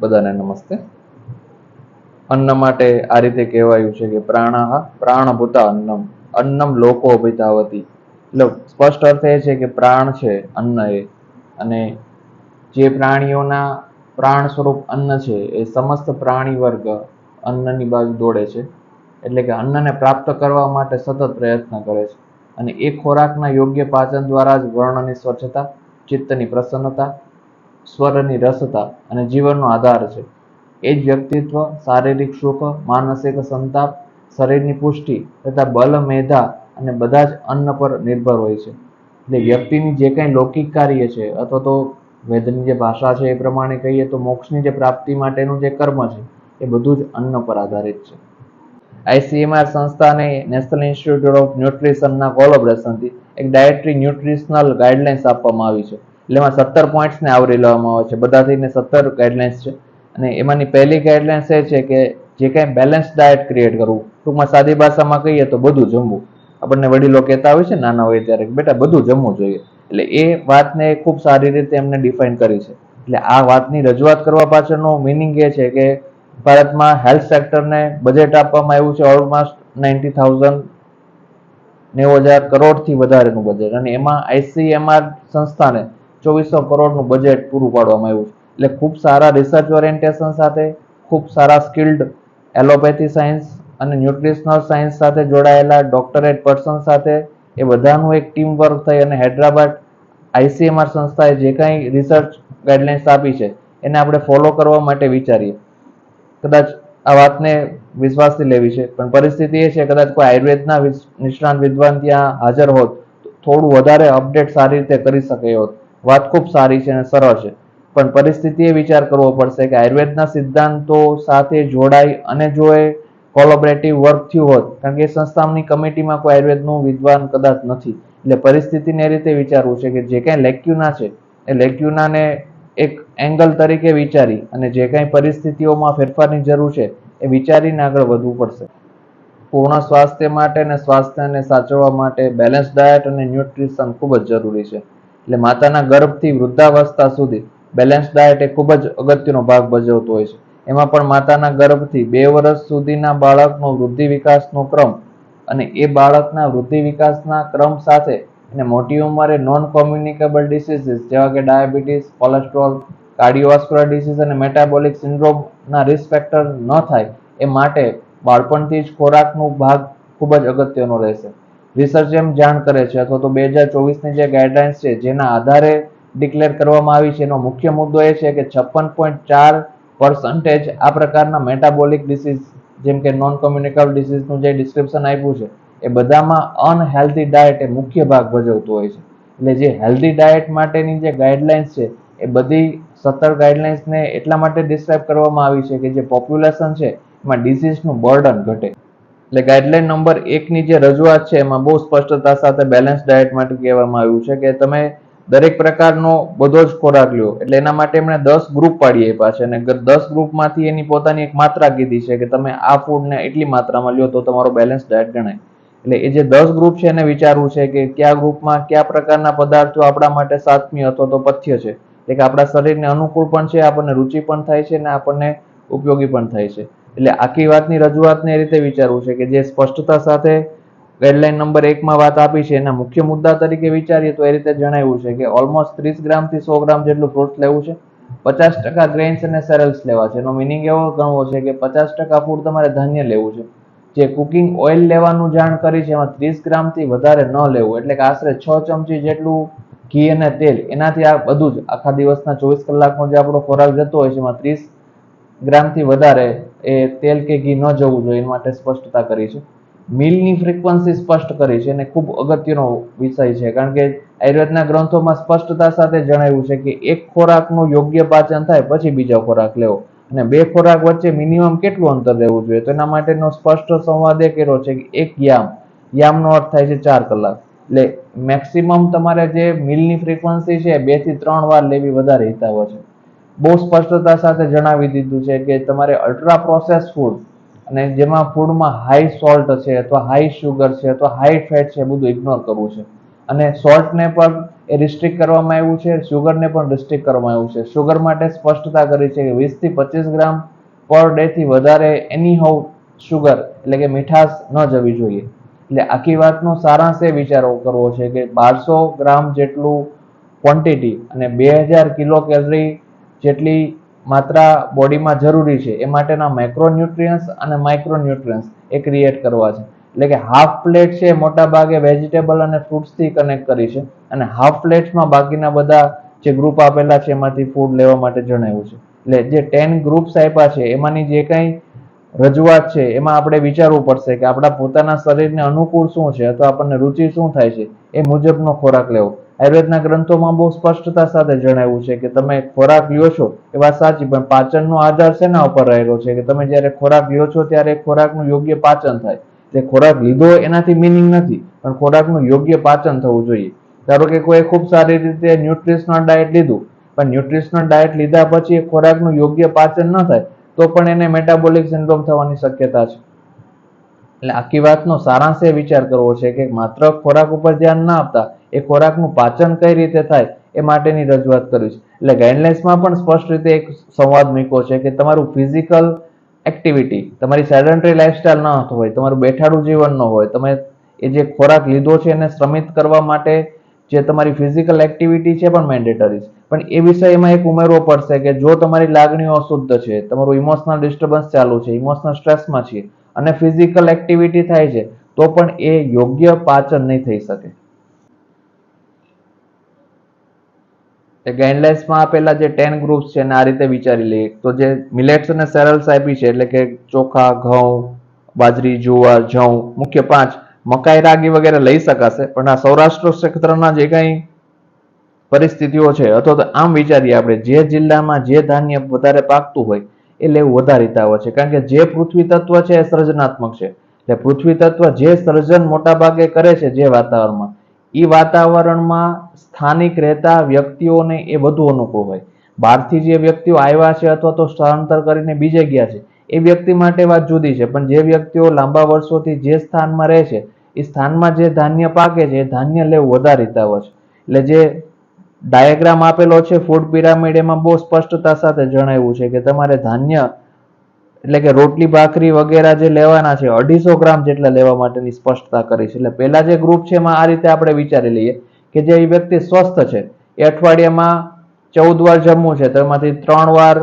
બધાને નમસ્તે. અન્ન માટે આ રીતે કહેવાયું છે કે પ્રાણાહ, પ્રાણભૂતા અન્નમ અન્નમ લોકો અભિતાવતી એટલે સ્પષ્ટ અર્થ એ છે કે પ્રાણ છે, અન્ન એ. અને જે પ્રાણીઓના પ્રાણ સ્વરૂપ અન્ન છે, એ સમસ્ત પ્રાણી વર્ગ અન્નની બાજુ દોડે છે. એટલે કે અન્નને પ્રાપ્ત કરવા માટે સતત પ્રયત્ન કરે છે. અને એ ખોરાકના યોગ્ય પાચન દ્વારા જ વર્ણની સ્વચ્છતા, ચિત્તની પ્રસન્નતા સ્વરની રસતા અને જીવનનો આધાર છે. એ જ વ્યક્તિત્વ, શારીરિક સુખ, માનસિક સંતાપ, શરીરની પુષ્ટિ તથા બલ, મેધા અને બધા જ અન્ન પર નિર્ભર હોય છે. એટલે વ્યક્તિની જે કંઈ લૌકિક કાર્ય છે અથવા તો વેદની જે ભાષા છે એ પ્રમાણે કહીએ તો મોક્ષની જે પ્રાપ્તિ માટેનું જે કર્મ છે એ બધું જ અન્ન પર આધારિત છે. આઈસીએમઆર સંસ્થાને નેશનલ ઇન્સ્ટિટ્યૂટ ઓફ ન્યુટ્રિશનના કોલોબરેશનથી એક ડાયટરી ન્યુટ્રિશનલ ગાઈડલાઇન્સ આપવામાં આવી છે. એટલે એમાં સત્તર પોઈન્ટ્સને આવરી લેવામાં આવે છે. બધા થઈને સત્તર ગાઈડલાઇન્સ છે. અને એમાંની પહેલી ગાઈડલાઇન્સ એ છે કે જે કાંઈ બેલેન્સ ડાયટ ક્રિએટ કરવું. ટૂંકમાં સાદી ભાષામાં કહીએ તો બધું જમવું. આપણને વડીલો કહેતા હોય છે, નાના હોય ત્યારે. બેટા, બધું જમવું જોઈએ. એટલે એ વાતને ખૂબ સારી રીતે એમને ડિફાઇન કરી છે. એટલે આ વાતની રજૂઆત કરવા પાછળનો મિનિંગ એ છે કે ભારતમાં હેલ્થ સેક્ટરને બજેટ આપવામાં આવ્યું છે ઓલમોસ્ટ નાઇન્ટી થાઉઝન્ડ નેવું હજાર કરોડથી વધારેનું બજેટ અને એમાં આઈસીએમઆર સંસ્થાને ચોવીસો કરોડનું બજેટ પૂરું પાડવામાં આવ્યું છે. એટલે ખૂબ સારા રિસર્ચ ઓરિએન્ટેશન સાથે, ખૂબ સારા સ્કિલ્ડ એલોપેથી સાયન્સ અને ન્યુટ્રિશનલ સાયન્સ સાથે જોડાયેલા ડોક્ટરેટ પર્સન સાથે એ બધાનું એક ટીમ વર્ક થઈ અને હૈદરાબાદ આઈસીએમઆર સંસ્થાએ જે કાંઈ રિસર્ચ ગાઈડલાઇન્સ આપી છે, એને આપણે ફોલો કરવા માટે વિચારીએ. કદાચ આ વાતને વિશ્વાસથી લેવી છે, પણ પરિસ્થિતિ એ છે, કદાચ કોઈ આયુર્વેદના નિષ્ણાંત વિદ્વાન ત્યાં હાજર હોત થોડું વધારે અપડેટ સારી રીતે કરી શકે હોત. વાત ખૂબ સારી છે અને સરળ છે. પણ પરિસ્થિતિ એ વિચાર કરવો પડશે કે આયુર્વેદના સિદ્ધાંતો સાથે જોડાઈ અને જો એ કોલોબરેટિવ વર્ક થયું હોત, કારણ કે સંસ્થાની કમિટીમાં કોઈ આયુર્વેદનું વિદ્વાન કદાચ નથી. એટલે પરિસ્થિતિને એ રીતે વિચારવું છે કે જે કાંઈ લેક્યુના છે, એ લેક્યુનાને એક એંગલ તરીકે વિચારી અને જે કાંઈ પરિસ્થિતિઓમાં ફેરફારની જરૂર છે, એ વિચારીને આગળ વધવું પડશે. પૂર્ણ સ્વાસ્થ્ય માટે અને સ્વાસ્થ્યને સાચવવા માટે બેલેન્સ ડાયટ અને ન્યુટ્રિશન ખૂબ જ જરૂરી છે. એટલે માતાના ગર્ભથી વૃદ્ધાવસ્થા સુધી બેલેન્સ ડાયટ એ ખૂબ જ અગત્યનો ભાગ ભજવતો હોય છે. એમાં પણ માતાના ગર્ભથી બે વર્ષ સુધીના બાળકનો વૃદ્ધિ વિકાસનો ક્રમ અને એ બાળકના વૃદ્ધિ વિકાસના ક્રમ સાથે અને મોટી ઉંમરે નોન કોમ્યુનિકેબલ ડિસીઝીસ જેવા કે ડાયાબિટીસ કોલેસ્ટ્રોલ કાર્ડિયોવાસ્ક્યુલર ડિસીઝ અને મેટાબોલિક સિન્ડ્રોમના રિસ્ક ફેક્ટર ન થાય એ માટે બાળપણથી જ ખોરાકનો ભાગ ખૂબ જ અગત્યનો રહેશે. રિસર્ચ એમ જાણ કરે છે અથવા તો બે હજાર ચોવીસની જે ગાઈડલાઇન્સ છે, જેના આધારે ડિક્લેર કરવામાં આવી છે. એનો મુખ્ય મુદ્દો એ છે કે છપ્પન પોઈન્ટ ચાર પર્સન્ટેજ આ પ્રકારના મેટાબોલિક ડિસીઝ જેમ કે નોન કોમ્યુનિકેબલ ડિસીઝનું જે ડિસ્ક્રિપ્શન આપ્યું છે, એ બધામાં અનહેલ્ધી ડાયટ એ મુખ્ય ભાગ ભજવતો હોય છે. એટલે જે હેલ્ધી ડાયટ માટેની જે ગાઈડલાઇન્સ છે, એ બધી સત્તર ગાઈડલાઇન્સને એટલા માટે ડિસ્ક્રાઇબ કરવામાં આવી છે કે જે પોપ્યુલેશન છે, એમાં ડિસીઝનું બર્ડન ઘટે. એટલે ગાઈડલાઇન નંબર એકની જે રજૂઆત છે, એમાં બહુ સ્પષ્ટતા સાથે બેલેન્સ ડાયટ માટે કહેવામાં આવ્યું છે કે તમે દરેક પ્રકારનો બધો જ ખોરાક લ્યો. એટલે એના માટે એમણે દસ ગ્રુપ પાડી આપ્યા છે. અને દસ ગ્રુપમાંથી એની પોતાની એક માત્રા કીધી છે કે તમે આ ફૂડને એટલી માત્રામાં લ્યો તો તમારો બેલેન્સ ડાયટ ગણાય. એટલે એ જે દસ ગ્રુપ છે એને વિચારવું છે કે કયા ગ્રુપમાં કયા પ્રકારના પદાર્થો આપણા માટે સાતમી અથવા તો પથ્ય છે. એટલે કે આપણા શરીરને અનુકૂળ પણ છે, આપણને રુચિ પણ થાય છે અને આપણને ઉપયોગી પણ થાય છે. એટલે આખી વાતની રજૂઆતને એ રીતે વિચારવું છે કે જે સ્પષ્ટતા સાથે ગાઈડલાઈન નંબર એકમાં વાત આપી છે, એના મુખ્ય મુદ્દા તરીકે વિચારીએ તો એ રીતે જણાવ્યું છે કે ઓલમોસ્ટ ત્રીસ ગ્રામથી સો ગ્રામ જેટલું ફ્રૂટ લેવું છે, પચાસ ટકા ગ્રેન્સ અને સેરલ્સ લેવા છે. એનો મિનિંગ એવો ગણવો છે કે પચાસ ટકા ફૂડ તમારે ધાન્ય લેવું છે. જે કુકિંગ ઓઇલ લેવાનું જાણ કરી છે, એમાં ત્રીસ ગ્રામથી વધારે ન લેવું. એટલે કે આશરે છ ચમચી જેટલું ઘી અને તેલ, એનાથી આ બધું જ આખા દિવસના ચોવીસ કલાકનો જે આપણો ખોરાક જતો હોય છે, એમાં ત્રીસ ગ્રામથી વધારે એ તેલ કે ઘી ન જવું જોઈએ એ માટે સ્પષ્ટતા કરી છે. મિલની ફ્રીક્વન્સી સ્પષ્ટ કરી છે અને ખૂબ અગત્યનો વિષય છે, કારણ કે આયુર્વેદના ગ્રંથોમાં સ્પષ્ટતા સાથે જણાવ્યું છે કે એક ખોરાકનું યોગ્ય પાચન થાય, પછી બીજો ખોરાક લેવો. અને બે ખોરાક વચ્ચે મિનિમમ કેટલું અંતર રહેવું જોઈએ? તો એના માટેનો સ્પષ્ટ સંવાદ એ કર્યો છે કે એક યામ. યામનો અર્થ થાય છે ચાર કલાક. એટલે મેક્સિમમ તમારે જે મિલની ફ્રીક્વન્સી છે, બેથી ત્રણ વાર લેવી વધારે હિતાવ છે. બહુ સ્પષ્ટતા સાથે જણાવી દીધું છે કે તમારે અલ્ટ્રા પ્રોસેસ ફૂડ અને જેમાં ફૂડમાં હાઈ સોલ્ટ છે અથવા હાઈ શુગર છે અથવા હાઈ ફેટ છે બધું ઇગ્નોર કરવું છે. અને સોલ્ટને પણ એ રિસ્ટ્રિક્ટ કરવામાં આવ્યું છે શુગરને પણ રિસ્ટ્રિક્ટ કરવામાં આવ્યું છે. શુગર માટે સ્પષ્ટતા કરી છે કે વીસથી પચીસ ગ્રામ પર ડેથી વધારે એની હાઉ શુગર એટલે કે મીઠાશ ન જવી જોઈએ. એટલે આખી વાતનો સારાંશ એ વિચારો કરવો છે કે બારસો ગ્રામ જેટલું ક્વોન્ટિટી અને બે હજાર કિલો કેલરી જેટલી માત્રા બોડીમાં જરૂરી છે, એ માટેના માઇક્રોન્યુટ્રિયન્સ અને માઇક્રોન્યુટ્રિયન્સ એ ક્રિએટ કરવા છે. એટલે કે હાફ પ્લેટ છે મોટા ભાગે વેજીટેબલ અને ફ્રૂટ્સથી કનેક્ટ કરી છે અને હાફ પ્લેટ્સમાં બાકીના બધા જે ગ્રુપ આપેલા છે, એમાંથી ફૂડ લેવા માટે જણાવ્યું છે. એટલે જે ટેન ગ્રુપ્સ આપ્યા છે, એમાંની જે કંઈ રજૂઆત છે, એમાં આપણે વિચારવું પડશે કે આપણા પોતાના શરીરને અનુકૂળ શું છે અથવા આપણને રુચિ શું થાય છે, એ મુજબનો ખોરાક લેવો. આયુર્વેદના ગ્રંથોમાં બહુ સ્પષ્ટતા સાથે જણાવ્યું છે કે તમે ખોરાક લ્યો છો, એ વાત સાચી, પણ પાચનનો આધાર શેના ઉપર રહેલો છે કે તમે જ્યારે ખોરાક લ્યો છો ત્યારે એ ખોરાકનું યોગ્ય પાચન થાય. તે ખોરાક લીધો એનાથી મિનિંગ નથી, પણ ખોરાકનું યોગ્ય પાચન થવું જોઈએ. ધારો કે કોઈ ખૂબ સારી રીતે ન્યુટ્રિશનલ ડાયટ લીધું, પણ ન્યુટ્રિશનલ ડાયટ લીધા પછી એ ખોરાકનું યોગ્ય પાચન ન થાય તો પણ એને મેટાબોલિક સિન્ડ્રોમ થવાની શક્યતા છે. એટલે આખી વાતનો સારાંશ એ વિચાર કરવો છે કે માત્ર ખોરાક ઉપર ધ્યાન ના આપતા એ ખોરાકનું પાચન કઈ રીતે થાય એ માટેની રજૂઆત કરી છે. એટલે ગાઈડલાઇન્સમાં પણ સ્પષ્ટ રીતે એક સંવાદ મૂક્યો છે કે તમારું ફિઝિકલ એક્ટિવિટી તમારી સેડન્ટરી લાઇફસ્ટાઇલ ન હોય, તમારું બેઠાડું જીવન ન હોય, તમે એ જે ખોરાક લીધો છે એને શ્રમિત કરવા માટે જે તમારી ફિઝિકલ એક્ટિવિટી છે પણ મેન્ડેટરી છે. પણ એ વિષયમાં એક ઉમેરવો પડશે કે જો તમારી લાગણીઓ અશુદ્ધ છે, તમારું ઇમોશનલ ડિસ્ટર્બન્સ ચાલુ છે ઇમોશનલ સ્ટ્રેસમાં છે અને ફિઝિકલ એક્ટિવિટી થાય છે, તો પણ એ યોગ્ય પાચન નહીં થઈ શકે. એ ગાઈડલાઇન્સમાં આપેલા જે ટેન ગ્રુપ્સ છે એને આ રીતે વિચારી લઈએ. તો જે મિલેટ્સ અને સેરલ્સ આપી છે, એટલે કે ચોખા, ઘઉં, બાજરી, જુવાર જવ મુખ્ય પાંચ, મકાઈ, રાગી વગેરે લઈ શકાશે, પણ આ સૌરાષ્ટ્ર ક્ષેત્રના જે કંઈ પરિસ્થિતિઓ છે. અથવા તો આમ વિચારીએ આપણે, જે જિલ્લામાં જે ધાન્ય વધારે પાકતું હોય, એ લેવું વધારીતા હોય છે. કારણ કે જે પૃથ્વી તત્વ છે એ સર્જનાત્મક છે. એટલે પૃથ્વી તત્વ જે સર્જન મોટા ભાગે કરે છે જે વાતાવરણમાં એ વાતાવરણમાં સ્થાનિક રહેતા વ્યક્તિઓને એ વધુ અનુકૂળ હોય. બહારથી જે વ્યક્તિઓ આવ્યા છે અથવા તો સ્થળાંતર કરીને બીજે ગયા છે, એ વ્યક્તિ માટે વાત જુદી છે. પણ જે વ્યક્તિઓ લાંબા વર્ષોથી જે સ્થાનમાં રહે છે, એ સ્થાનમાં જે ધાન્ય પાકે છે, એ ધાન્ય લેવું વધારે હોય છે. એટલે જે ડાયાગ્રામ આપેલો છે, ફૂડ પિરામિડ એમાં બહુ સ્પષ્ટતા સાથે જણાવ્યું છે કે તમારે ધાન્ય, એટલે કે રોટલી, ભાખરી વગેરે જે લેવાના છે, અઢીસો ગ્રામ જેટલા લેવા માટેની સ્પષ્ટતા કરી છે. એટલે પહેલા જે ગ્રુપ છે એમાં આ રીતે આપણે વિચારી લઈએ કે જે વ્યક્તિ સ્વસ્થ છે, એ અઠવાડિયામાં ચૌદ વાર જમવું છે, તો એમાંથી ત્રણ વાર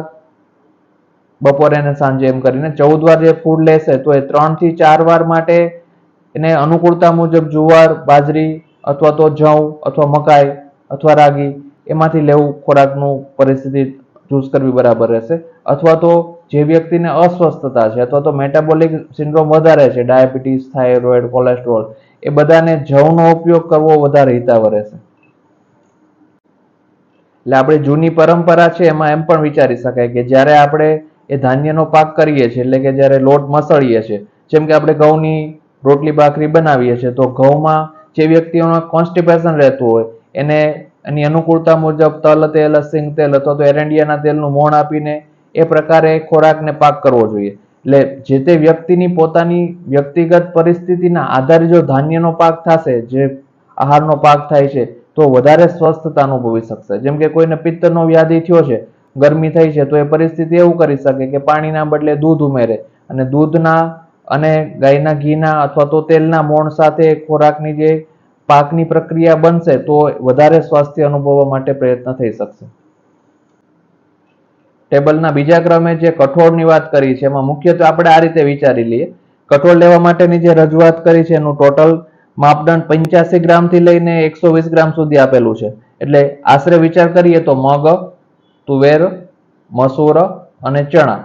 બપોરે અને સાંજે એમ કરીને ચૌદ વાર જે ફૂડ લેશે, તો એ ત્રણથી ચાર વાર માટે એને અનુકૂળતા મુજબ જુવાર, બાજરી અથવા તો જવ અથવા મકાઈ અથવા રાગી, એમાંથી લેવું ખોરાકનું પરિસ્થિતિ ચૂઝ કરવી બરાબર રહેશે. અથવા તો જે વ્યક્તિને અસ્વસ્થતા છે, અથવા તો મેટાબોલિક સિન્ડ્રોમ વધારે છે ડાયાબિટીસ થાઇરોઇડ કોલેસ્ટ્રોલ એ બધાને જવનો ઉપયોગ કરવો વધારે હિતાવ રહેશે. એટલે આપણે જૂની પરંપરા છે, એમાં એમ પણ વિચારી શકાય કે જ્યારે આપણે એ ધાન્યનો પાક કરીએ છીએ, એટલે કે જ્યારે લોટ મસળીએ છીએ, જેમ કે આપણે ઘઉંની રોટલી, ભાખરી બનાવીએ છીએ, તો ઘઉંમાં જે વ્યક્તિઓમાં કોન્સ્ટિપેશન રહેતું હોય એને એની અનુકૂળતા મુજબ તલ, તેલ, સિંગ તેલ અથવા તો એરંડિયાના તેલનું મોણ આપીને એ પ્રકારે ખોરાકને પાક કરવો જોઈએ. એટલે જે તે વ્યક્તિની પોતાની વ્યક્તિગત પરિસ્થિતિના આધારે જો ધાન્યનો પાક થશે, જે આહારનો પાક થાય છે, તો વધારે સ્વસ્થતા અનુભવી શકશે. જેમ કે કોઈને પિત્તનો વ્યાધિ થયો છે, ગરમી થઈ છે, તો એ પરિસ્થિતિ એવું કરી શકે કે પાણીના બદલે દૂધ ઉમેરે અને દૂધના અને ગાયના ઘીના અથવા તો તેલના મોણ સાથે ખોરાકની જે પાકની પ્રક્રિયા બનશે તો વધારે સ્વાસ્થ્ય અનુભવવા માટે પ્રયત્ન થઈ શકશે. ટેબલના બીજા ક્રમે જે કઠોળની વાત કરી છે, એમાં મુખ્યત્વે આપણે આ રીતે વિચારી લઈએ. કઠોળ લેવા માટેની જે રજૂઆત કરી છે, એનું ટોટલ માપદંડ પંચ્યાસી ગ્રામથી લઈને એકસો વીસ ગ્રામ સુધી આપેલું છે. એટલે આશરે વિચાર કરીએ તો મગ, તુવેર, મસૂર અને ચણા.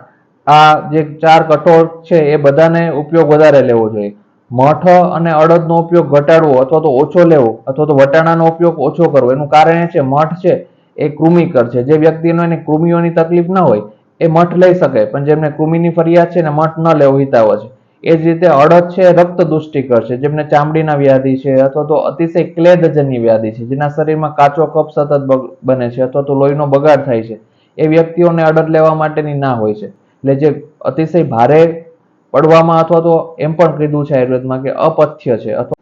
આ જે ચાર કઠોળ છે, એ બધાને ઉપયોગ વધારે લેવો જોઈએ. મઠ અને અડદનો ઉપયોગ ઘટાડવો અથવા તો ઓછો લેવો અથવા તો વટાણાનો ઉપયોગ ઓછો કરવો. એનું કારણ એ છે, મઠ છે, એ કૃમિકર છે. જે વ્યક્તિનો એને કૃમિઓની તકલીફ ન હોય, એ મઠ લઈ શકે, પણ જેમને કૃમિની ફરિયાદ છે ને મઠ ન લેવો હિતાવ છે. એ જ રીતે અડદ છે રક્ત દુષ્ટિકર છે, જેમને ચામડીના વ્યાધિ છે અથવા તો અતિશય ક્લેદજન્ય વ્યાધિ છે, જેના શરીરમાં કાચો કપ સતત બને છે અથવા તો લોહીનો બગાડ થાય છે. એ વ્યક્તિઓને અડદ લેવા માટેની ના હોય છે. એટલે જે અતિશય ભારે પડવામાં અથવા તો એમ પણ કીધું છે આયુર્વેદમાં કે અપથ્ય છે અથવા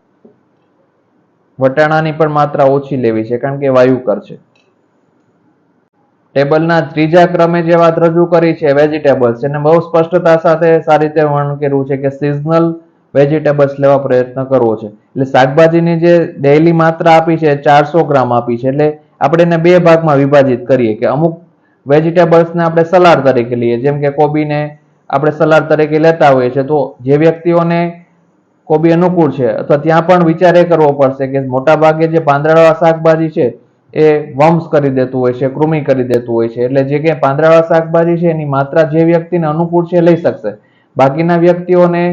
વટાણાની પણ માત્રા ઓછી લેવી છે કારણ કે વાયુકર છે. ટેબલના ત્રીજા ક્રમે જે વાત રજૂ કરી છે, વેજીટેબલ્સ, એને બહુ સ્પષ્ટતા સાથે સારી રીતે વર્ણન કર્યું છે કે સિઝનલ વેજીટેબલ્સ લેવા પ્રયત્ન કરવો છે. એટલે શાકભાજીની જે ડેઈલી માત્રા આપી છે ચારસો ગ્રામ આપી છે. એટલે આપણે એને બે ભાગમાં વિભાજિત કરીએ કે અમુક વેજીટેબલ્સને આપણે સલાડ તરીકે લઈએ, જેમ કે કોબીને આપણે સલાડ તરીકે લેતા હોઈએ છીએ, તો જે વ્યક્તિઓને કોબી અનુકૂળ છે, અથવા ત્યાં પણ વિચાર એ કરવો પડશે કે મોટા ભાગે જે પાંદડાવાળા શાકભાજી છે, એ વમ્સ કરી દેતું હોય છે, કૃમિ કરી દેતું હોય છે. એટલે જે કે પાંદડાવાળા શાકભાજી છે, એની માત્રા જે વ્યક્તિને અનુકૂળ છે લઈ શકશે. બાકીના વ્યક્તિઓને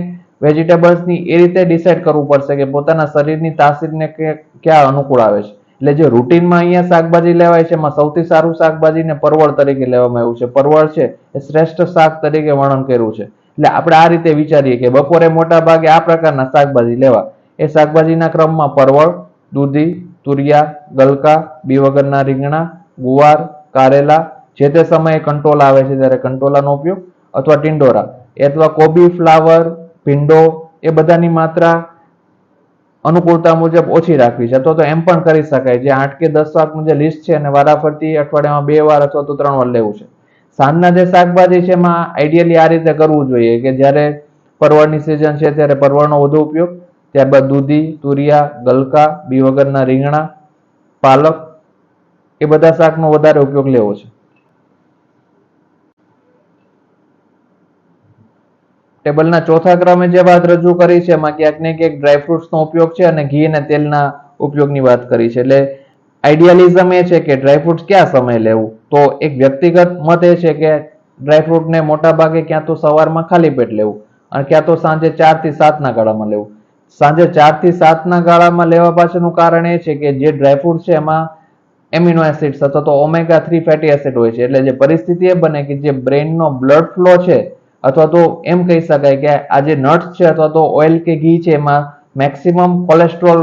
વેજીટેબલ્સની એ રીતે ડિસાઇડ કરવું પડશે કે પોતાના શરીરની તાસીરને કે ક્યાં અનુકૂળ આવે છે. એટલે જે રૂટીનમાં અહીંયા શાકભાજી લેવાય છે, એમાં સૌથી સારું શાકભાજીને પરવળ તરીકે લેવામાં આવ્યું છે. પરવળ છે એ શ્રેષ્ઠ શાક તરીકે વર્ણન કર્યું છે. એટલે આપણે આ રીતે વિચારીએ કે બપોરે મોટા ભાગે આ પ્રકારના શાકભાજી લેવા. એ શાકભાજીના ક્રમમાં પરવળ, દૂધી, તુરિયા, ગલકા, બી વગરના રીંગણા, ગુવાર, કારેલા, જે તે સમયે કંટોલા આવે છે ત્યારે કંટોલાનો ઉપયોગ, અથવા ટિંડોરા અથવા કોબી, ફ્લાવર, ભીંડો, એ બધાની માત્રા અનુકૂળતા મુજબ ઓછી રાખવી છે. અથવા તો એમ પણ કરી શકાય જે આઠ કે દસ શાકનું જે લિસ્ટ છે અને વારાફરતી અઠવાડિયામાં બે વાર અથવા તો ત્રણ વાર લેવું છે. સાંજના જે શાકભાજી છે એમાં આઈડિયલી આ રીતે કરવું જોઈએ કે જ્યારે પરવળની સિઝન છે ત્યારે પરવળનો વધુ ઉપયોગ, ત્યારબાદ દૂધી, તુરિયા, ગલકા, બી વગરના રીંગણા, પાલક એ બધા શાકનો વધારે ઉપયોગ લેવો છે. ટેબલના ચોથા ક્રમે જે વાત રજૂ કરી છે, એમાં ક્યાંક ને ક્યાંક ડ્રાયફ્રૂટ્સનો ઉપયોગ છે અને ઘી અને તેલના ઉપયોગની વાત કરી છે. એટલે આઈડિયાલિઝમ એ છે કે ડ્રાયફ્રૂટ્સ ક્યાં સમયે લેવું? તો એક વ્યક્તિગત મત એ છે કે ડ્રાયફ્રૂટને મોટા ભાગે ક્યાં તો સવારમાં ખાલી પેટ લેવું અને ક્યાં તો સાંજે ચારથી સાતના ગાળામાં લેવું. સાંજે ચારથી સાતના ગાળામાં લેવા પાછળનું કારણ એ છે કે જે ડ્રાયફ્રૂટ છે એમાં એમિનો એસિડ્સ અથવા તો ઓમેગા થ્રી ફેટી એસિડ હોય છે. એટલે જે પરિસ્થિતિ એ બને કે જે બ્રેઇનનો બ્લડ ફ્લો છે અથવા તો એમ કહી શકાય કે આ જે નટ્સ છે અથવા તો ઓઇલ કે ઘી છે, એમાં મેક્સિમમ કોલેસ્ટ્રોલ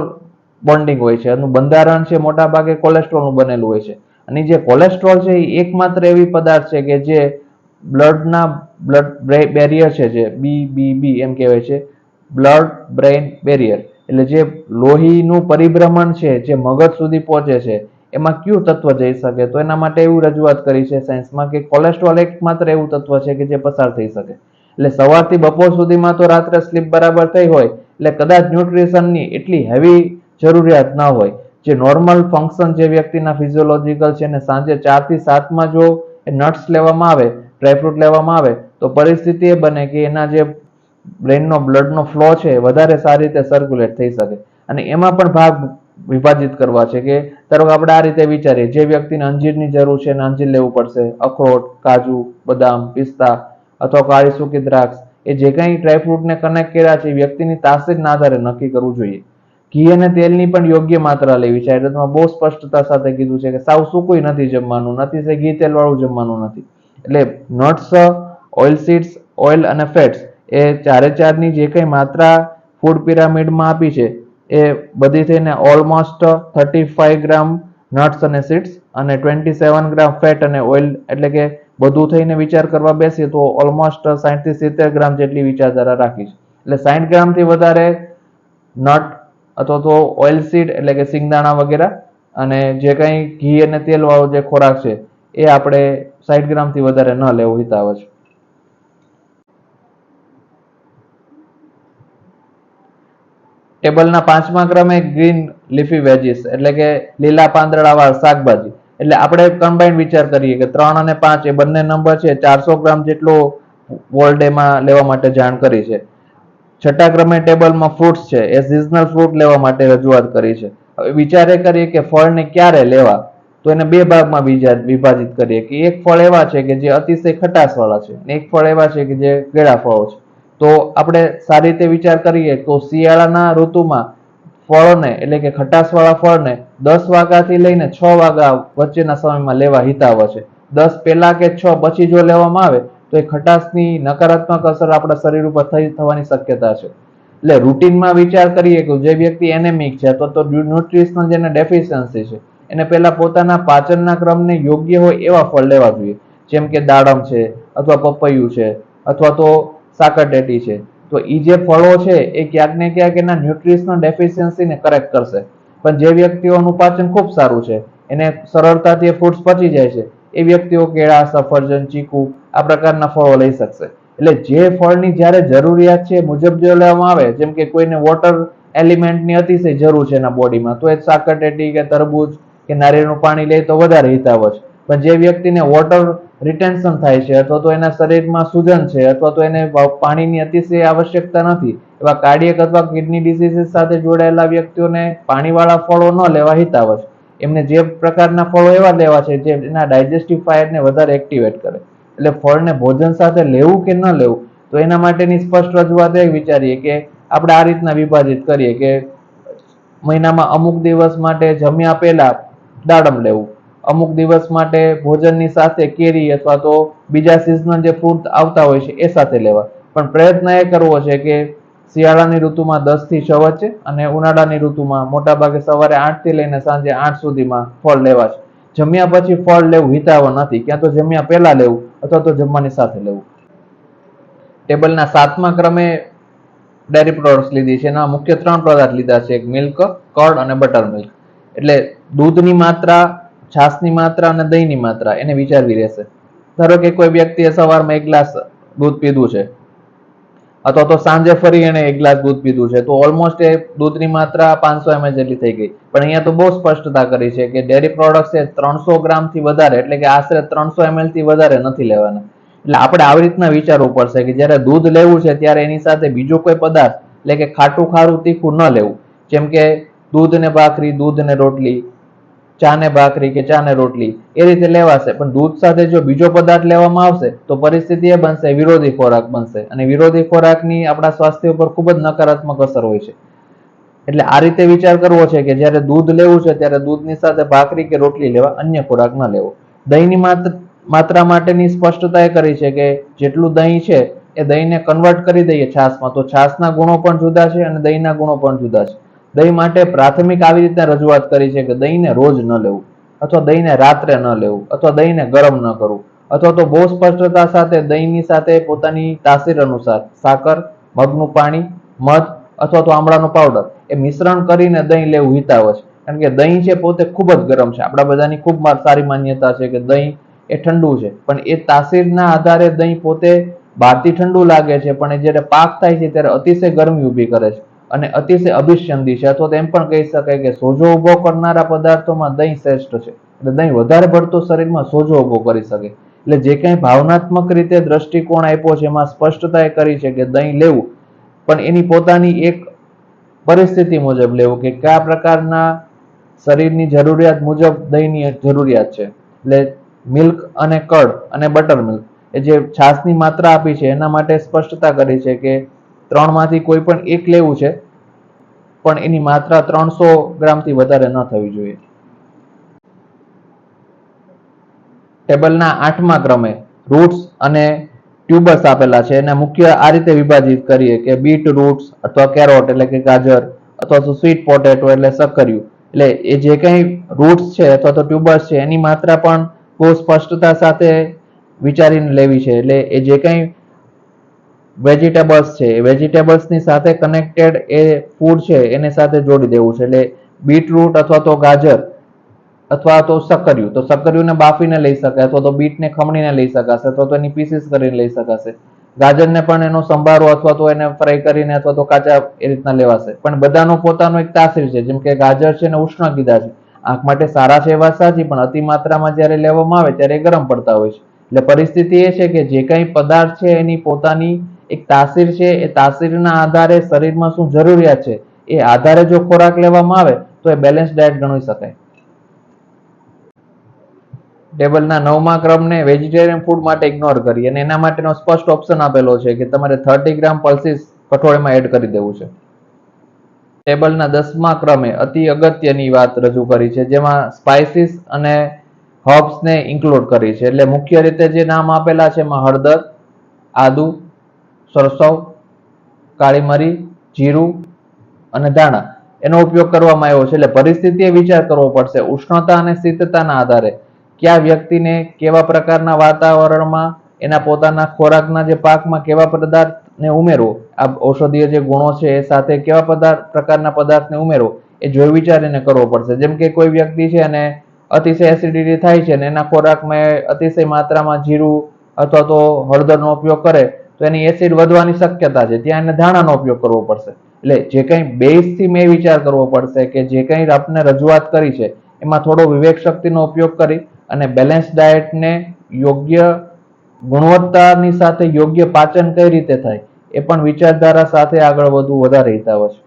બોન્ડિંગ હોય છે. એનું બંધારણ છે, મોટા ભાગે કોલેસ્ટ્રોલનું બનેલું હોય છે. અને જે કોલેસ્ટ્રોલ છે, એ એકમાત્ર એવી પદાર્થ છે કે જે બ્લડના બ્લડ બેરિયર છે જે, બી બી બી એમ કહેવાય છે, બ્લડ બ્રેઇન બેરિયર. એટલે જે લોહીનું પરિભ્રમણ છે, જે મગજ સુધી પહોંચે છે એમાં કયું તત્વ જઈ શકે? તો એના માટે એવું રજૂઆત કરી છે સાયન્સમાં કે કોલેસ્ટ્રોલ એકમાત્ર એવું તત્વ છે કે જે પસાર થઈ શકે. એટલે સવારથી બપોર સુધીમાં તો રાત્રે સ્લીપ બરાબર થઈ હોય, એટલે કદાચ ન્યુટ્રિશનની એટલી હેવી જરૂરિયાત ન હોય. જે નોર્મલ ફંક્શન જે વ્યક્તિના ફિઝિયોલોજીકલ છે ને સાંજે ચારથી સાતમાં જો નટ્સ લેવામાં આવે ડ્રાયફ્રૂટ લેવામાં આવે, તો પરિસ્થિતિ એ બને કે એના જે બ્રેઇનનો બ્લડનો ફ્લો છે વધારે સારી રીતે સર્ક્યુલેટ થઈ શકે. અને એમાં પણ ભાગ વિભાજિત કરવા છે કે ધારો કે આપણે આ રીતે વિચારીએ, જે વ્યક્તિને અંજીરની જરૂર છે એને અંજીર લેવું પડશે. અખરોટ, કાજુ, બદામ, પિસ્તા અથવા કાળી સૂકી દ્રાક્ષ એ જે કંઈ ડ્રાયફ્રૂટને કનેક્ટ કર્યા છે એ વ્યક્તિની તાસીરના આધારે નક્કી કરવું જોઈએ. ઘી અને તેલની પણ યોગ્ય માત્રા લેવી છે. આયુર્વેદમાં બહુ સ્પષ્ટતા સાથે કીધું છે કે સાવ સૂકું નથી જમવાનું, નથી તે ઘી તેલવાળું જમવાનું નથી. એટલે નટ્સ ઓઇલ સીડ્સ ઓઇલ અને ફેટ્સ એ ચારે ચારની જે કંઈ માત્રા ફૂડ પિરામિડમાં આપી છે એ બધી થઈને almost thirty five gram nuts અને સીડ્સ અને ટ્વેન્ટી સેવન ગ્રામ ફેટ અને ઓઇલ એટલે કે બધું થઈને વિચાર કરવા બેસીએ તો ઓલમોસ્ટ સાઠથી સિત્તેર ગ્રામ જેટલી વિચારધારા રાખીશ એટલે સાઠ ગ્રામથી વધારે નટ અથવા તો ઓઇલ સીડ એટલે કે સિંગદાણા વગેરે અને જે કંઈ ઘી અને તેલ વાળો જે ખોરાક છે, એ આપણે સાઠ ગ્રામથી વધારે ન લેવો હિતાવ છે. ટેબલના પાંચમા ક્રમે ગ્રીન લીફી વેજીસ, એટલે કે લીલા પાંદડાવાળા શાકભાજી. એટલે આપણે કમ્બાઈન વિચાર કરીએ કે ત્રણ અને પાંચ એ બંને નંબર છે, ચારસો ગ્રામ જેટલો વોલ ડેમાં લેવા માટે જાણ કરી છે. છઠ્ઠા ક્રમે ટેબલમાં ફ્રૂટ્સ છે, એ સિઝનલ ફ્રૂટ લેવા માટે રજૂઆત કરી છે. હવે વિચારે કરીએ કે ફળને ક્યારે લેવા? તો એને બે ભાગમાં વિભાજિત કરીએ કે એક ફળ એવા છે કે જે અતિશય ખટાશવાળા છે એક ફળ એવા છે કે જે ગળા ફળો છે. તો આપણે સારી રીતે વિચાર કરીએ તો શિયાળાના ઋતુમાં ફળોને, એટલે કે ખટાશવાળા ફળને દસ વાગ્યાથી લઈને છ વાગ્યા વચ્ચેના સમયમાં લેવા હિતાવ છે. દસ પહેલા કે છ પછી જો લેવામાં આવે, તો એ ખટાશની નકારાત્મક અસર આપણા શરીર ઉપર થઈ થવાની શક્યતા છે. એટલે રૂટીનમાં વિચાર કરીએ કે જે વ્યક્તિ એનેમિક છે, અથવા તો ન્યુટ્રિશનલ જેને ડેફિશિયન્સી છે, એને પહેલાં પોતાના પાચનના ક્રમને યોગ્ય હોય એવા ફળ લેવા જોઈએ. જેમ કે દાડમ છે, અથવા પપૈયું છે, અથવા તો સાકરટેટી છે. તો એ જે ફળો છે, એ ક્યાંક ને ક્યાંક એના ન્યુટ્રિશનલ ડેફિશિયન્સીને કરેક્ટ કરશે. પણ જે વ્યક્તિઓનું પાચન ખૂબ સારું છે, એને સરળતાથી ફ્રૂટ્સ પચી જાય છે, એ વ્યક્તિઓ કેળા, સફરજન, ચીકુ, આ પ્રકારના ફળો લઈ શકશે. એટલે જે ફળની જ્યારે જરૂરિયાત છે મુજબ જો લેવામાં આવે, જેમ કે કોઈને વોટર એલિમેન્ટની અતિશય જરૂર છે એના બોડીમાં તો એ સાકરટેટી કે તરબૂચ કે નારિયેળનું પાણી લે તો વધારે હિતાવ છે. પણ જે વ્યક્તિને વોટર રિટેન્શન થાય છે અથવા તો એના શરીરમાં સૂજન છે અથવા તો એને પાણીની અતિશય આવશ્યકતા નથી, એવા કાર્ડિયક અથવા કિડની ડિસીઝીસ સાથે જોડાયેલા વ્યક્તિઓને પાણીવાળા ફળો ન લેવા હિતાવશ એમને જે પ્રકારના ફળો એવા લેવા છે જે એના ડાયજેસ્ટિવ ફાયરને વધારે એક્ટિવેટ કરે. એટલે ફળને ભોજન સાથે લેવું કે ન લેવું, તો એના માટેની સ્પષ્ટ રજૂઆત એ વિચારીએ કે આપણે આ રીતના વિભાજિત કરીએ કે મહિનામાં અમુક દિવસ માટે જમ્યા પહેલા દાડમ લેવું. અમુક દિવસ માટે ભોજનની સાથે કેરી અથવા તો બીજા સિઝનલ જે ફ્રૂટ આવતા હોય છે એ સાથે લેવા. પણ પ્રયત્ન એ કરવો છે કે શિયાળાની ઋતુમાં દસથી છ વચ્ચે અને ઉનાળાની ઋતુમાં મોટાભાગે સવારે આઠથી લઈને સાંજે આઠ સુધીમાં ફળ લેવા છે. જમ્યા પછી ફળ લેવું હિતાવ નથી. ક્યાં તો જમ્યા પહેલા લેવું અથવા તો જમવાની સાથે લેવું. ટેબલના સાતમા ક્રમે ડેરી પ્રોડક્ટ્સ લીધી છે. એના મુખ્ય ત્રણ પદાર્થ લીધા છે. એક મિલ્ક કર્ડ અને બટર મિલ્ક એટલે દૂધની માત્રા છાશની માત્રા અને દહીંની માત્રા એને વિચારવી રહેશે. ધારો કે કોઈ વ્યક્તિએ સવારમાં એક ગ્લાસ દૂધ પીધું છે, અથવા તો સાંજે ફરી એને એક ગ્લાસ દૂધ પીધું છે, તો ઓલમોસ્ટ એ દૂધની માત્રા પાંચસો એમએલ જેટલી થઈ ગઈ. પણ અહીંયા તો બહુ સ્પષ્ટતા કરી છે કે ડેરી પ્રોડક્ટ્સ એ ત્રણસો ગ્રામથી વધારે, એટલે કે આશરે ત્રણસો એમએલથી વધારે નથી લેવાના. એટલે આપણે આવી રીતના વિચારવું પડશે કે જ્યારે દૂધ લેવું છે, ત્યારે એની સાથે બીજો કોઈ પદાર્થ, એટલે કે ખાટું ખારું તીખું ન લેવું. જેમ કે દૂધ ને ભાખરી દૂધ ને રોટલી ચા ને ભાખરી કે ચા ને રોટલી, એ રીતે લેવાશે. પણ દૂધ સાથે જો બીજો પદાર્થ લેવામાં આવશે, તો પરિસ્થિતિ એ બનશે, વિરોધી ખોરાક બનશે. અને વિરોધી ખોરાકની આપણા સ્વાસ્થ્ય ઉપર ખૂબ જ નકારાત્મક અસર હોય છે. એટલે આ રીતે વિચાર કરવો છે કે જ્યારે દૂધ લેવું છે, ત્યારે દૂધની સાથે ભાખરી કે રોટલી લેવા અન્ય ખોરાક ન લેવો. દહીંની માત્ર માત્રા માટેની સ્પષ્ટતા એ કરી છે કે જેટલું દહીં છે, એ દહીંને કન્વર્ટ કરી દઈએ છાશમાં. તો છાશના ગુણો પણ જુદા છે અને દહીંના ગુણો પણ જુદા છે. દહીં માટે પ્રાથમિક આવી રીતે રજૂઆત કરી છે કે દહીંને રોજ ન લેવું, અથવા દહીંને રાત્રે ન લેવું, અથવા દહીંને ગરમ ન કરવું, અથવા તો બહુ સ્પષ્ટતા સાથે દહીંની સાથે પોતાની તાસીર અનુસાર સાકર, મગનું પાણી, મધ, અથવા તો આમળાનો પાવડર એ મિશ્રણ કરીને દહીં લેવું હિતાવ છે. કારણ કે દહીં છે પોતે ખૂબ જ ગરમ છે. આપણા બધાની ખૂબ સારી માન્યતા છે કે દહીં એ ઠંડુ છે. પણ એ તાસીરના આધારે દહીં પોતે બહારથી ઠંડુ લાગે છે, પણ એ જ્યારે પાક થાય છે ત્યારે અતિશય ગરમી ઊભી કરે છે. અને અતિશય અભિસંધી છે. અથવા તો એમ પણ કહી શકાય કે સોજો ઊભો કરનારા પદાર્થોમાં દહીં શ્રેષ્ઠ છે. એટલે દહીં વધારે પડતો શરીરમાં સોજો ઊભો કરી શકે. એટલે જે કંઈ ભાવનાત્મક રીતે દ્રષ્ટિકોણ આપ્યો છે, એમાં સ્પષ્ટતા એ કરી છે કે દહીં લેવું. પણ એની પોતાની એક પરિસ્થિતિ મુજબ લેવું કે કયા પ્રકારના શરીરની જરૂરિયાત મુજબ દહીંની જરૂરિયાત છે. એટલે મિલ્ક અને કર્ડ અને બટર મિલ્ક. એ જે છાશની માત્રા આપી છે, એના માટે સ્પષ્ટતા કરી છે કે ત્રણમાંથી કોઈ પણ એક લેવું છે, પણ એની માત્રા ત્રણસો ગ્રામથી વધારે ન થવી જોઈએ. ટેબલના આઠમા ક્રમે રૂટ્સ અને ટ્યુબર્સ આપેલા છે. એને મુખ્ય આ રીતે વિભાજિત કરીએ કે બીટ, રૂટ્સ અથવા કેરોટ એટલે કે ગાજર અથવા તો સ્વીટ પોટેટો એટલે સક્કર્યું એટલે એ જે કંઈ રૂટ્સ છે અથવા તો ટ્યુબર્સ છે, એની માત્રા પણ બહુ સ્પષ્ટતા સાથે વિચારીને લેવી છે. એટલે એ જે કંઈ વેજીટેબલ્સ છે. વેજીટેબલ્સની સાથે કનેક્ટેડ એ ફૂડ છે, એને સાથે જોડી દેવું છે. એટલે બીટરૂટ અથવા તો ગાજર અથવા તો સક્કરિયું. તો સક્કરિયુંને બાફીને લઈ શકાય અથવા તો બીટને ખમણીને લઈ શકાશે અથવા તો એની પીસીસ કરીને લઈ શકાશે. ગાજરને પણ એનો સંભારો અથવા તો એને ફ્રાય કરીને અથવા તો કાચા એ રીતના લેવાશે. પણ બધાનો પોતાનો એક તાસીર છે. જેમ કે ગાજર છે ને ઉષ્ણ કીધા છે. આંખ માટે સારા છે એ સાચી પણ અતિ માત્રામાં જ્યારે લેવામાં આવે ત્યારે ગરમ પડતા હોય છે. એટલે પરિસ્થિતિ એ છે કે જે કંઈ પદાર્થ છે એની પોતાની એક તાસીર છે, એ તાસીરના આધારે શરીરમાં શું જરૂરિયાત છે, એ આધારે જો ખોરાક લેવામાં આવે, તો એ બેલેન્સ ડાયટ ગણી શકાય. ટેબલના નવમા ક્રમને વેજીટેરિયન ફૂડ માટે ઇગ્નોર કરી, અને એના માટેનો સ્પષ્ટ ઓપ્શન આપેલો છે કે તમારે થર્ટી ગ્રામ પલ્સીસ કઠોળમાં એડ કરી દેવું છે. ટેબલના દસમા ક્રમે અતિ અગત્યની વાત રજૂ કરી છે, જેમાં સ્પાઇસીસ અને હર્બ્સને ઇન્ક્લુડ કરી છે, એટલે મુખ્ય રીતે જે નામ આપેલા છે એમાં હળદર, આદુ સરસવ, કાળી મરી, જીરું અને ધાણા. એનો ઉપયોગ કરવામાં આવ્યો છે. એટલે પરિસ્થિતિએ વિચાર કરવો પડશે. ઉષ્ણતા અને શીતતાના આધારે કયા વ્યક્તિને કેવા પ્રકારના વાતાવરણમાં, એના પોતાના ખોરાકના જે પાકમાં કેવા પદાર્થને ઉમેરવો, આ ઔષધીય જે ગુણો છે એ સાથે કેવા પદાર્થ, પ્રકારના પદાર્થને ઉમેરવો, એ જોઈ વિચારીને કરવો પડશે. જેમ કે કોઈ વ્યક્તિ છે અને અતિશય એસિડિટી થાય છે અને એના ખોરાકમાં અતિશય માત્રામાં જીરું અથવા તો હળદરનો ઉપયોગ કરે તો એની એસિડ વધવાની શક્યતા છે. ત્યાં એને ધાણાનો ઉપયોગ કરવો પડશે. એટલે જે કંઈ બેઝથી મેં વિચાર કરવો પડશે કે જે કંઈ આપને રજૂઆત કરી છે, એમાં થોડો વિવેક શક્તિનો ઉપયોગ કરી અને બેલેન્સ ડાયટને યોગ્ય ગુણવત્તાની સાથે યોગ્ય પાચન કઈ રીતે થાય, એ પણ વિચારધારા સાથે આગળ વધવું વધારે હિતાવ છે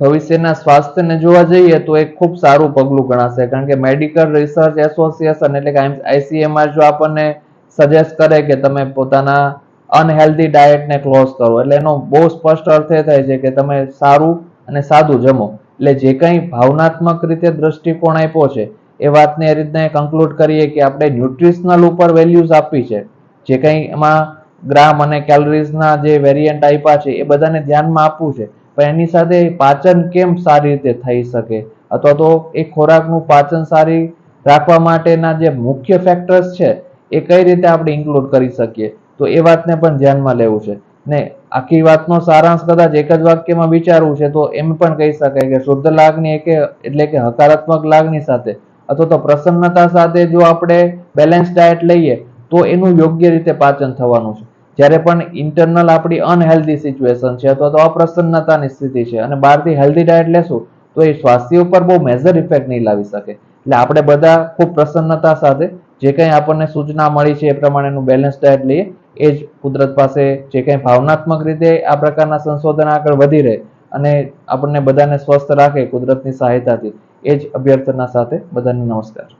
ભવિષ્યના સ્વાસ્થ્યને જોવા જઈએ તો એક ખૂબ સારું પગલું ગણાશે. કારણ કે મેડિકલ રિસર્ચ એસોસિએશન એટલે કે આઈસીએમઆર જો આપણને સજેસ્ટ કરે કે તમે પોતાના અનહેલ્ધી ડાયટને ક્લોઝ કરો. એટલે એનો બહુ સ્પષ્ટ અર્થ એ થાય છે કે તમે સારું અને સાદું જમો. એટલે જે કંઈ ભાવનાત્મક રીતે દ્રષ્ટિકોણ આપ્યો છે, એ વાતને એ રીતના કન્ક્લુડ કરીએ કે આપણે ન્યુટ્રિશનલ ઉપર વેલ્યુઝ આપી છે. જે કંઈ એમાં ગ્રામ અને કેલરીઝના જે વેરિયન્ટ આપ્યા છે, એ બધાને ધ્યાનમાં આપવું છે. પણ એની સાથે પાચન કેમ સારી રીતે થઈ શકે? અથવા તો એ ખોરાકનું પાચન સારી રાખવા માટેના જે મુખ્ય ફેક્ટર્સ છે એ કઈ રીતે આપણે ઇન્ક્લુડ કરી શકીએ? તો એ વાતને પણ ધ્યાનમાં લેવું છે. ને આખી વાતનો સારાંશ કદાચ એક જ વાક્યમાં વિચારવું છે, તો એમ પણ કહી શકાય કે શુદ્ધ લાગણી એકે એટલે કે હકારાત્મક લાગણી સાથે અથવા તો પ્રસન્નતા સાથે જો આપણે બેલેન્સ ડાયટ લઈએ, તો એનું યોગ્ય રીતે પાચન થવાનું છે. જ્યારે પણ ઇન્ટરનલ આપણી અનહેલ્ધી સિચ્યુએશન છે અથવા તો અપ્રસન્નતાની સ્થિતિ છે અને બહારથી હેલ્ધી ડાયટ લેશું, તો એ સ્વાસ્થ્ય ઉપર બહુ મેજર ઇફેક્ટ નહીં લાવી શકે. એટલે આપણે બધા ખૂબ પ્રસન્નતા સાથે જે કંઈ આપણને સૂચના મળી છે એ પ્રમાણેનું બેલેન્સ ડાયટ લઈએ એ જ કુદરત પાસે જે કંઈ ભાવનાત્મક રીતે આ પ્રકારના સંશોધન આગળ વધી રહે અને આપણને બધાને સ્વસ્થ રાખે કુદરતની સહાયતાથી. એ જ અભ્યર્થના સાથે બધાને નમસ્કાર.